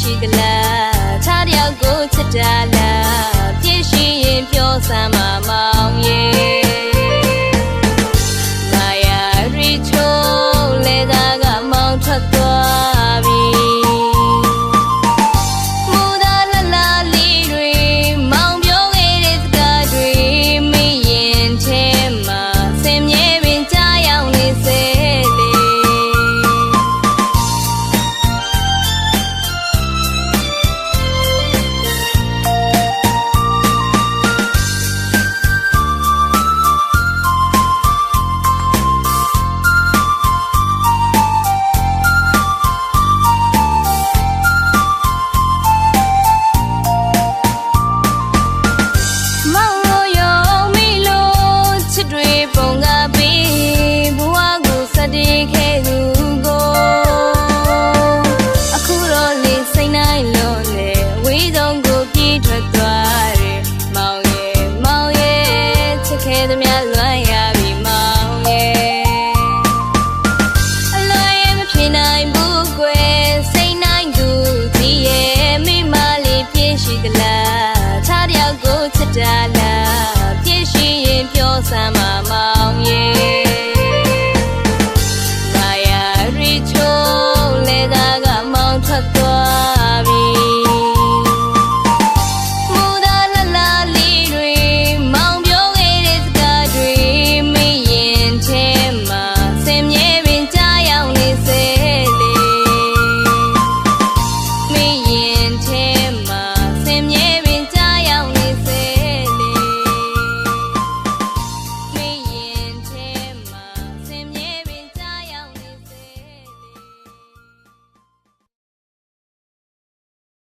ရှိသလားခြားတယောက်ကိုချစ်တာလားပြည့်ရှိရင်ပြောစမ်းမ ချစ်ခဲ့သမျှလွမ်းရပြီမောင်ရဲ့အလွယ်မဖြစ်နိုင်ဘူးကွယ်စိတ်နိုင်သူဒီရဲ့မိမလေးပြည့်ရှိသလားခြားတယောက်ကိုချစ်တာ